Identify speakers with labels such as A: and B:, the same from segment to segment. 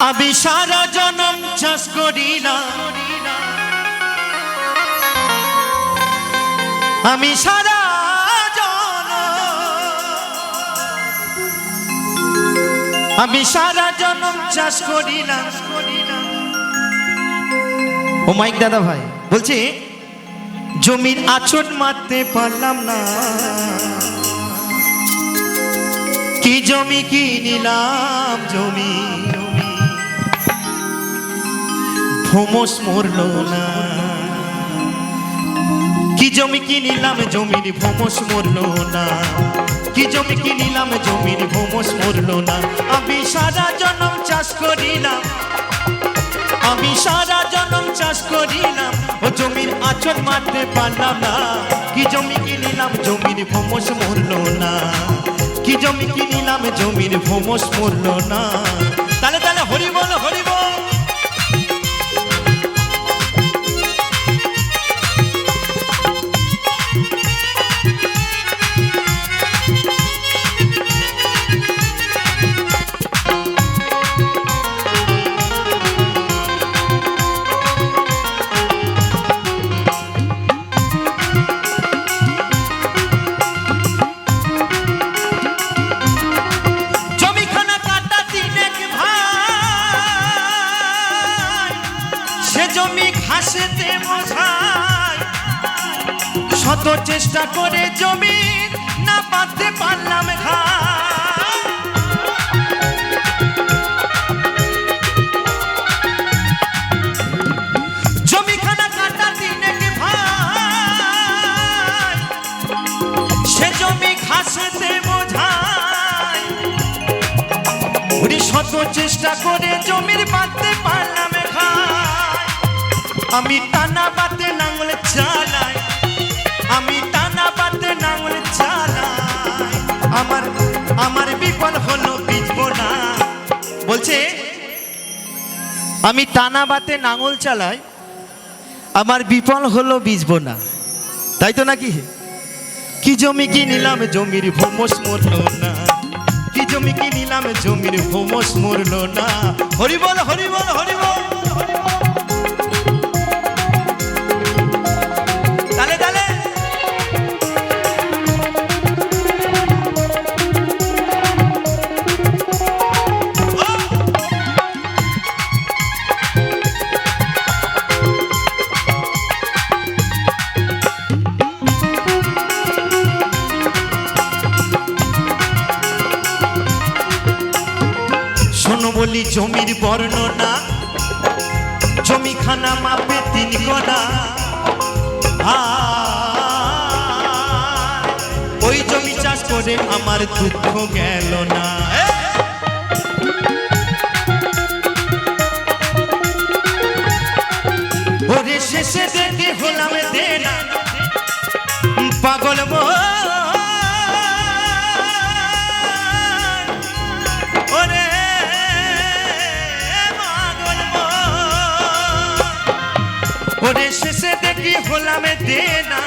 A: আমি সারা জনম চাষ করি না আমি সারা আমি সারা জনম চাষ করি না ও মাইক দাদা ভাই, বলছি, জমির আচট মারতে পারলাম না। কি জমি কি নিলাম জমি? ভোমস মরল না। কি জমি কি নিলাম, জমির ভোমস মরল না। কি জমি কি নিলাম, জমির ভোমস মরল না। আমি সারা জনম চাষ করিলাম। আমি সারা জনম চাষ করিলাম। ও জমির আচর মারতে পারলাম না। কি জমি কিনিলাম জমির ভোমস মরল না। কি জমি কিনিলাম জমির ভোমস মরল না। তাহলে তাহলে হরি বল, হরি জমি ঘাসেতে বোঝায় শত চেষ্টা করে জমি না পাতে পারলাম জমিখানা সে জমি চেষ্টা করে জমির বাঁধতে পারলাম আমি টানা বাতে নাঙল চালাই। আমি টানা বাতে নাঙল চালাই। আমার আমার বিপদ হলো বিজবো না। বলছে, আমি টানা বাতে নাঙল চালাই, আমার বিপল হলো বিজবো না। তাই তো নাকি? কি জমি কি নিলাম জমির ভোমস মরলো না। কি জমি কি নিলাম জমির ভোমস মরলো না। হরি বল, হরি বলি জমির বর্ণনা জমিখানা মাপে তিন আয়, ওই জমি চাষ করে আমার দুঃখ গেল না। ওরে শেষে দেখি হলাম দেনা।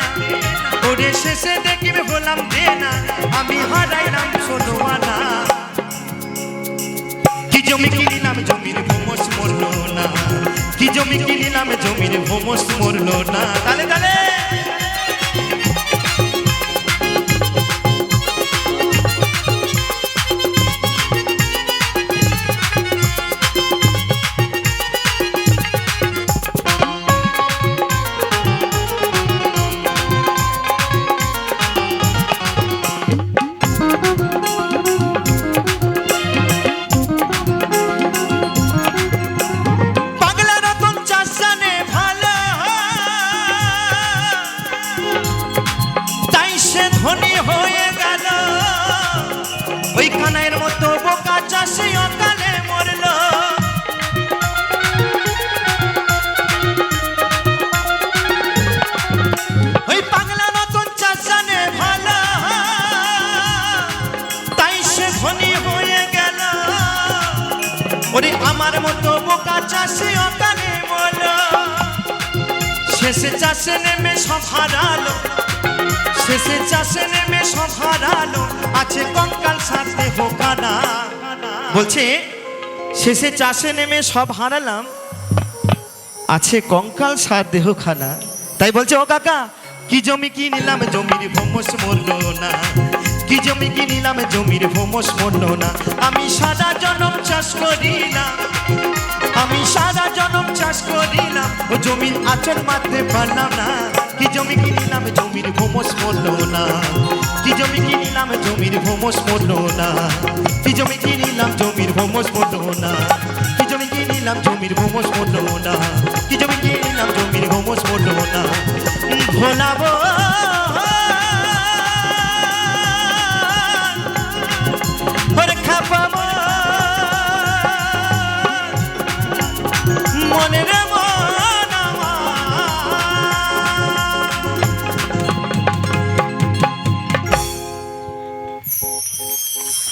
A: ওরে শেষে দেখি হলাম দেনা। আমি হারাইলাম সোনোয়ানা কি জমি কিনিলাম, জমির ভোমস মরল না। কি জমি কিনিলাম, জমির ভোমস মরল না। তালে তালে চাষি অকালে শেষে চাষে নেমে সব হারালো। শেষে চাষে নেমে সব হারালো। আছে কঙ্কাল সাথে হোকানা বলছে, শেষে চাষে নেমে সব হারালাম। আছে কঙ্কাল, সার দেহখানা তাই বলছে, ও কাকা, কি জমি কি নিলাম জমির ভোমস মরলো না। কি জমি কি নিলাম জমির ভোমস মরল না। আমি সারা জনম চাষ করিলাম। আমি সারা জনম চাষ করিলাম। ও জমির আচর মারতে পারলাম না। কি জমি কি নিলাম জমির ভোমস মরলো না। কি জমি কি নিলাম জমির ভোমস মরলো না। কি জমি কি নিলাম জমির ভোমস মরলো না। কি জমি কি নিলাম জমির ভোমস মরলো না। কি জমি কি নিলাম জমির ভোমস মরলো না। ভোলাবো।